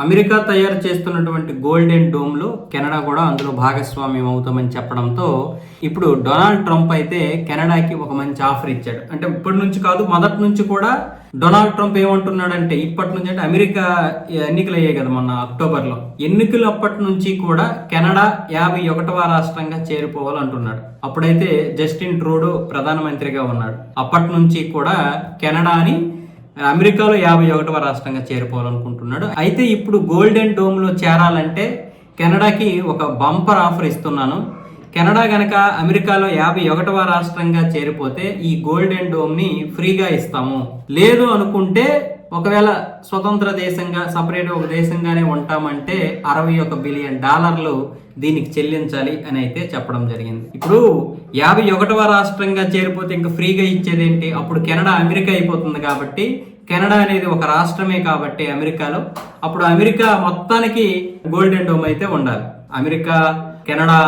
America తయారు చేస్తున్నటువంటి golden డోమ్లో Canada కూడా అందులో భాగస్వామ్యం అవుతామని చెప్పడంతో ఇప్పుడు డొనాల్డ్ ట్రంప్ అయితే కెనడాకి ఒక మంచి ఆఫర్ ఇచ్చాడు. అంటే ఇప్పటి నుంచి కాదు మొదటి నుంచి కూడా డొనాల్డ్ ట్రంప్ ఏమంటున్నాడంటే ఇప్పటి నుంచి అంటే అమెరికా ఎన్నికలు అయ్యాయి కదా మొన్న అక్టోబర్లో. ఎన్నికలు అప్పటి నుంచి కూడా కెనడా యాభై ఒకటవ రాష్ట్రంగా చేరిపోవాలంటున్నాడు. అప్పుడైతే జస్టిన్ ట్రూడో ప్రధానమంత్రిగా ఉన్నాడు. అప్పటి నుంచి కూడా కెనడాని అమెరికాలో యాభై ఒకటవ రాష్ట్రంగా చేరిపోవాలనుకుంటున్నాడు. అయితే ఇప్పుడు గోల్డెన్ డోమ్లో చేరాలంటే కెనడాకి ఒక బంపర్ ఆఫర్ ఇస్తున్నాను. కెనడా గనక అమెరికాలో యాభై ఒకటవ రాష్ట్రంగా చేరిపోతే ఈ గోల్డెన్ డోమ్ని ఫ్రీగా ఇస్తాము. లేదు అనుకుంటే ఒకవేళ స్వతంత్ర దేశంగా సపరేట్ ఒక దేశంగానే ఉంటామంటే అరవై ఒక బిలియన్ డాలర్లు దీనికి చెల్లించాలి అని అయితే చెప్పడం జరిగింది. ఇప్పుడు యాభై ఒకటవ రాష్ట్రంగా చేరిపోతే ఇంకా ఫ్రీగా ఇచ్చేదేంటి? అప్పుడు కెనడా అమెరికా అయిపోతుంది కాబట్టి కెనడా అనేది ఒక రాష్ట్రమే కాబట్టి అమెరికాలో. అప్పుడు అమెరికా మొత్తానికి గోల్డెన్ డోమ్ అయితే ఉండాలి. అమెరికా కెనడా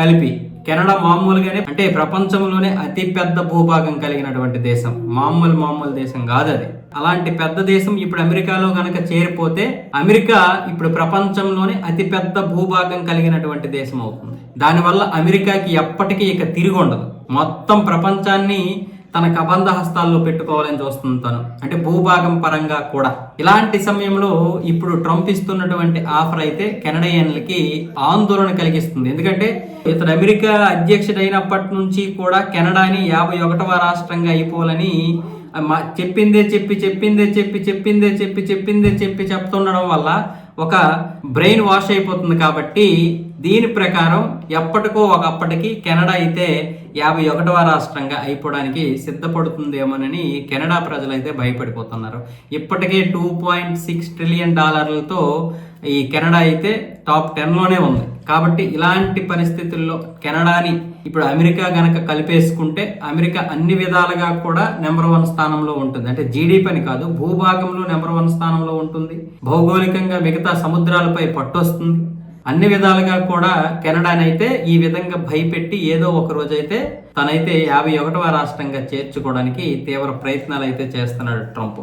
కలిపి కెనడా మామూలుగానే అంటే ప్రపంచంలోనే అతిపెద్ద భూభాగం కలిగినటువంటి దేశం. మామూలు మామూలు దేశం కాదు అది. అలాంటి పెద్ద దేశం ఇప్పుడు అమెరికాలో కనుక చేరిపోతే అమెరికా ఇప్పుడు ప్రపంచంలోనే అతిపెద్ద భూభాగం కలిగినటువంటి దేశం అవుతుంది. దానివల్ల అమెరికాకి ఎప్పటికీ ఇక తిరిగి ఉండదు. మొత్తం ప్రపంచాన్ని తన కబంధ హస్తాల్లో పెట్టుకోవాలని చూస్తుంది తను. అంటే భూభాగం పరంగా కూడా. ఇలాంటి సమయంలో ఇప్పుడు ట్రంప్ ఇస్తున్నటువంటి ఆఫర్ అయితే కెనడియన్లకి ఆందోళన కలిగిస్తుంది. ఎందుకంటే ఇతను అమెరికా అధ్యక్షుడు అయినప్పటి నుంచి కూడా కెనడాని యాభై ఒకటవ రాష్ట్రంగా అయిపోవాలని చెప్పిందే చెప్పి చెప్పిందే చెప్పి చెప్పిందే చెప్పి చెప్పిందే చెప్పి చెప్తుండడం వల్ల ఒక బ్రెయిన్ వాష్ అయిపోతుంది కాబట్టి దీని ప్రకారం ఎప్పటికో ఒకప్పటికి కెనడా అయితే యాభై ఒకటవ రాష్ట్రంగా అయిపోవడానికి సిద్ధపడుతుందేమోనని కెనడా ప్రజలైతే భయపడిపోతున్నారు. ఇప్పటికే టూ పాయింట్ సిక్స్ ట్రిలియన్ డాలర్లతో ఈ కెనడా అయితే టాప్ టెన్లోనే ఉంది. కాబట్టి ఇలాంటి పరిస్థితుల్లో కెనడాని ఇప్పుడు అమెరికా గనక కలిపేసుకుంటే అమెరికా అన్ని విధాలుగా కూడా నెంబర్ వన్ స్థానంలో ఉంటుంది. అంటే జీడిపి అని కాదు భూభాగంలో నెంబర్ వన్ స్థానంలో ఉంటుంది. భౌగోళికంగా మిగతా సముద్రాలపై పట్టొస్తుంది. అన్ని విధాలుగా కూడా కెనడానైతే ఈ విధంగా భయపెట్టి ఏదో ఒక రోజైతే తనైతే యాభై ఒకటవ రాష్ట్రంగా చేర్చుకోవడానికి తీవ్ర ప్రయత్నాలు అయితే చేస్తున్నాడు ట్రంప్.